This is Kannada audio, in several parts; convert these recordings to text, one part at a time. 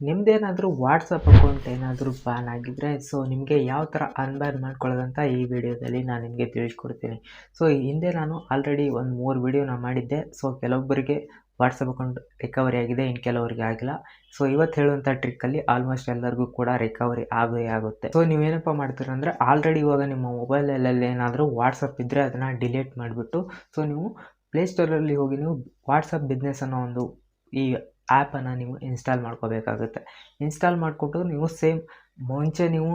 ನಿಮ್ಮದೇನಾದರೂ ವಾಟ್ಸಪ್ ಅಕೌಂಟ್ ಏನಾದರೂ ಬ್ಯಾನ್ ಆಗಿದ್ದರೆ ಸೊ ನಿಮಗೆ ಯಾವ ಥರ ಅನ್ಬ್ಯಾನ್ ಮಾಡ್ಕೊಳ್ಳೋದಂತ ಈ ವಿಡಿಯೋದಲ್ಲಿ ನಾನು ನಿಮಗೆ ತಿಳಿಸ್ಕೊಡ್ತೀನಿ. ಸೊ ಹಿಂದೆ ನಾನು ಆಲ್ರೆಡಿ ಒಂದು ಮೂರು ವಿಡಿಯೋನ ಮಾಡಿದ್ದೆ. ಸೊ ಕೆಲವೊಬ್ಬರಿಗೆ ವಾಟ್ಸಪ್ ಅಕೌಂಟ್ ರಿಕವರಿ ಆಗಿದೆ ಇನ್ನು ಕೆಲವರಿಗೆ ಆಗಿಲ್ಲ. ಸೊ ಇವತ್ತು ಹೇಳುವಂಥ ಟ್ರಿಕ್ಕಲ್ಲಿ ಆಲ್ಮೋಸ್ಟ್ ಎಲ್ಲರಿಗೂ ಕೂಡ ರಿಕವರಿ ಆಗೇ ಆಗುತ್ತೆ. ಸೊ ನೀವೇನಪ್ಪ ಮಾಡ್ತೀರ ಅಂದರೆ ಆಲ್ರೆಡಿ ಇವಾಗ ನಿಮ್ಮ ಮೊಬೈಲಲ್ಲಿ ಏನಾದರೂ ವಾಟ್ಸಪ್ ಇದ್ದರೆ ಅದನ್ನು ಡಿಲೀಟ್ ಮಾಡಿಬಿಟ್ಟು ಸೊ ನೀವು ಪ್ಲೇಸ್ಟೋರಲ್ಲಿ ಹೋಗಿ ನೀವು ವಾಟ್ಸಪ್ ಬಿಸ್ನೆಸ್ ಅನ್ನೋ ಒಂದು ಈ ಆ್ಯಪನ್ನು ನೀವು ಇನ್ಸ್ಟಾಲ್ ಮಾಡ್ಕೋಬೇಕಾಗುತ್ತೆ. ಇನ್ಸ್ಟಾಲ್ ಮಾಡಿಕೊಂಡು ನೀವು ಸೇಮ್ ಮುಂಚೆ ನೀವು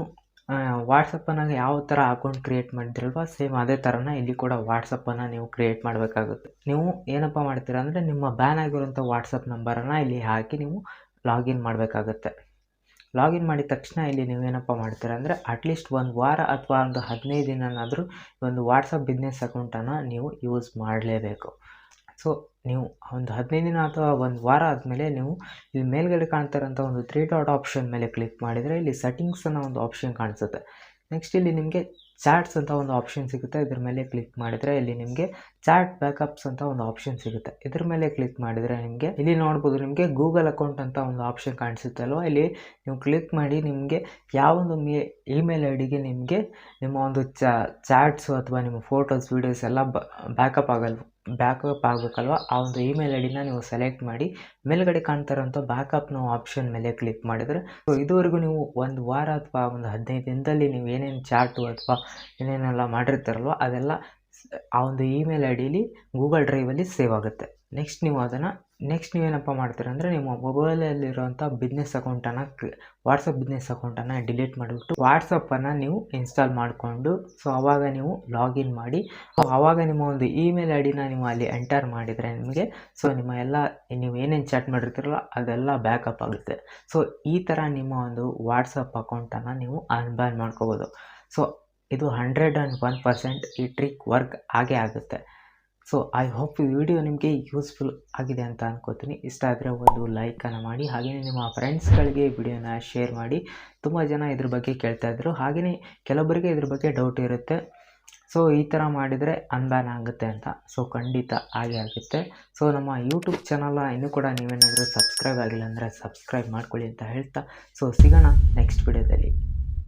ವಾಟ್ಸಪ್ಪನ್ನು ಯಾವ ಥರ ಅಕೌಂಟ್ ಕ್ರಿಯೇಟ್ ಮಾಡಿದ್ರಲ್ವ ಸೇಮ್ ಅದೇ ಥರನ ಇಲ್ಲಿ ಕೂಡ ವಾಟ್ಸಪ್ಪನ್ನು ನೀವು ಕ್ರಿಯೇಟ್ ಮಾಡಬೇಕಾಗುತ್ತೆ. ನೀವು ಏನಪ್ಪ ಮಾಡ್ತೀರಾ ಅಂದರೆ ನಿಮ್ಮ ಬ್ಯಾನ್ ಆಗಿರುವಂಥ ವಾಟ್ಸಪ್ ನಂಬರನ್ನು ಇಲ್ಲಿ ಹಾಕಿ ನೀವು ಲಾಗಿನ್ ಮಾಡಬೇಕಾಗುತ್ತೆ. ಲಾಗಿನ್ ಮಾಡಿದ ತಕ್ಷಣ ಇಲ್ಲಿ ನೀವೇನಪ್ಪ ಮಾಡ್ತೀರಾ ಅಂದರೆ ಅಟ್ಲೀಸ್ಟ್ ಒಂದು ವಾರ ಅಥವಾ ಒಂದು ಹದಿನೈದು ದಿನನಾದರೂ ಒಂದು ವಾಟ್ಸಪ್ ಬಿಸ್ನೆಸ್ ಅಕೌಂಟನ್ನು ನೀವು ಯೂಸ್ ಮಾಡಲೇಬೇಕು. ಸೊ ನೀವು ಒಂದು ಹದಿನೈದು ದಿನ ಅಥವಾ ಒಂದು ವಾರ ಆದಮೇಲೆ ನೀವು ಇಲ್ಲಿ ಮೇಲ್ಗಡೆ ಕಾಣ್ತಿರೋಂಥ ಒಂದು ತ್ರೀ ಡಾಟ್ ಆಪ್ಷನ್ ಮೇಲೆ ಕ್ಲಿಕ್ ಮಾಡಿದರೆ ಇಲ್ಲಿ ಸೆಟ್ಟಿಂಗ್ಸ್ ಅನ್ನೋ ಒಂದು ಆಪ್ಷನ್ ಕಾಣಿಸುತ್ತೆ. ನೆಕ್ಸ್ಟ್ ಇಲ್ಲಿ ನಿಮಗೆ ಚಾಟ್ಸ್ ಅಂತ ಒಂದು ಆಪ್ಷನ್ ಸಿಗುತ್ತೆ. ಇದ್ರ ಮೇಲೆ ಕ್ಲಿಕ್ ಮಾಡಿದರೆ ಇಲ್ಲಿ ನಿಮಗೆ ಚಾಟ್ ಬ್ಯಾಕಪ್ಸ್ ಅಂತ ಒಂದು ಆಪ್ಷನ್ ಸಿಗುತ್ತೆ. ಇದ್ರ ಮೇಲೆ ಕ್ಲಿಕ್ ಮಾಡಿದರೆ ನಿಮಗೆ ಇಲ್ಲಿ ನೋಡ್ಬೋದು ನಿಮಗೆ ಗೂಗಲ್ ಅಕೌಂಟ್ ಅಂತ ಒಂದು ಆಪ್ಷನ್ ಕಾಣಿಸುತ್ತೆ ಅಲ್ವಾ? ಇಲ್ಲಿ ನೀವು ಕ್ಲಿಕ್ ಮಾಡಿ ನಿಮಗೆ ಯಾವೊಂದು ಮೇ ಇಮೇಲ್ ಐ ಡಿಗೆ ನಿಮಗೆ ನಿಮ್ಮ ಒಂದು ಚಾಟ್ಸು ಅಥವಾ ನಿಮ್ಮ ಫೋಟೋಸ್ ವೀಡಿಯೋಸ್ ಎಲ್ಲ ಬ್ಯಾಕಪ್ ಆಗಲ್ಲ ಬ್ಯಾಕಪ್ ಆಗಬೇಕಲ್ವ? ಆ ಒಂದು ಇಮೇಲ್ ಐ ಡಿನ ನೀವು ಸೆಲೆಕ್ಟ್ ಮಾಡಿ, ಮೇಲ್ಗಡೆ ಕಾಣ್ತಾ ಇರೋಂಥ ಬ್ಯಾಕಪ್ನ ಆಪ್ಷನ್ ಮೇಲೆ ಕ್ಲಿಕ್ ಮಾಡಿದರೆ ಸೊ ಇದುವರೆಗೂ ನೀವು ಒಂದು ವಾರ ಅಥವಾ ಒಂದು ಹದಿನೈದು ದಿನದಲ್ಲಿ ನೀವು ಏನೇನು ಚಾಟು ಅಥವಾ ಏನೇನೆಲ್ಲ ಮಾಡಿರ್ತಾರಲ್ವ, ಅದೆಲ್ಲ ಆ ಒಂದು ಇಮೇಲ್ ಐ ಡಿಲಿ ಗೂಗಲ್ ಡ್ರೈವಲ್ಲಿ ಸೇವ್ ಆಗುತ್ತೆ. ನೆಕ್ಸ್ಟ್ ನೀವು ಅದನ್ನು ನೆಕ್ಸ್ಟ್ ನೀವೇನಪ್ಪ ಮಾಡ್ತೀರ ಅಂದರೆ ನಿಮ್ಮ ಮೊಬೈಲಲ್ಲಿರುವಂಥ ಬಿಸ್ನೆಸ್ ಅಕೌಂಟನ್ನು ವಾಟ್ಸಪ್ ಬಿಸ್ನೆಸ್ ಅಕೌಂಟನ್ನು ಡಿಲೀಟ್ ಮಾಡಿಬಿಟ್ಟು ವಾಟ್ಸಪ್ಪನ್ನು ನೀವು ಇನ್ಸ್ಟಾಲ್ ಮಾಡಿಕೊಂಡು ಸೊ ಆವಾಗ ನೀವು ಲಾಗಿನ್ ಮಾಡಿ ಆವಾಗ ನಿಮ್ಮ ಒಂದು ಇಮೇಲ್ ಐ ಡಿನ ನೀವು ಅಲ್ಲಿ ಎಂಟರ್ ಮಾಡಿದರೆ ನಿಮಗೆ ಸೊ ನಿಮ್ಮ ಎಲ್ಲ, ನೀವು ಏನೇನು ಚಾಟ್ ಮಾಡಿರ್ತೀರಲ್ಲ ಅದೆಲ್ಲ ಬ್ಯಾಕಪ್ ಆಗುತ್ತೆ. ಸೊ ಈ ಥರ ನಿಮ್ಮ ಒಂದು ವಾಟ್ಸಪ್ ಅಕೌಂಟನ್ನು ನೀವು ಅನ್ಬ್ಯಾನ್ ಮಾಡ್ಕೋಬೋದು. ಸೊ ಇದು ಹಂಡ್ರೆಡ್ ಆ್ಯಂಡ್ ಒನ್ ಪರ್ಸೆಂಟ್ ಈ ಟ್ರಿಕ್ ವರ್ಕ್ ಆಗೇ ಆಗುತ್ತೆ. ಸೊ ಐ ಹೋಪ್ ಈ ವಿಡಿಯೋ ನಿಮಗೆ ಯೂಸ್ಫುಲ್ ಆಗಿದೆ ಅಂತ ಅನ್ಕೋತೀನಿ. ಇಷ್ಟ ಆದರೆ ಒಂದು ಲೈಕನ್ನು ಮಾಡಿ ಹಾಗೆಯೇ ನಿಮ್ಮ ಫ್ರೆಂಡ್ಸ್ಗಳಿಗೆ ವಿಡಿಯೋನ ಶೇರ್ ಮಾಡಿ. ತುಂಬ ಜನ ಇದ್ರ ಬಗ್ಗೆ ಕೇಳ್ತಾ ಇದ್ರು. ಹಾಗೆಯೇ ಕೆಲವೊಬ್ಬರಿಗೆ ಇದ್ರ ಬಗ್ಗೆ ಡೌಟ್ ಇರುತ್ತೆ. ಸೊ ಈ ಥರ ಮಾಡಿದರೆ ಅನ್ಬ್ಯಾನ್ ಆಗುತ್ತೆ ಅಂತ. ಸೊ ಖಂಡಿತ ಹಾಗೆ ಆಗುತ್ತೆ. ಸೊ ನಮ್ಮ ಯೂಟ್ಯೂಬ್ ಚಾನಲ್ನ ಇನ್ನೂ ಕೂಡ ನೀವೇನಾದರೂ ಸಬ್ಸ್ಕ್ರೈಬ್ ಆಗಿಲ್ಲ ಅಂದರೆ ಸಬ್ಸ್ಕ್ರೈಬ್ ಮಾಡ್ಕೊಳ್ಳಿ ಅಂತ ಹೇಳ್ತಾ. ಸೊ ಸಿಗೋಣ ನೆಕ್ಸ್ಟ್ ವಿಡಿಯೋದಲ್ಲಿ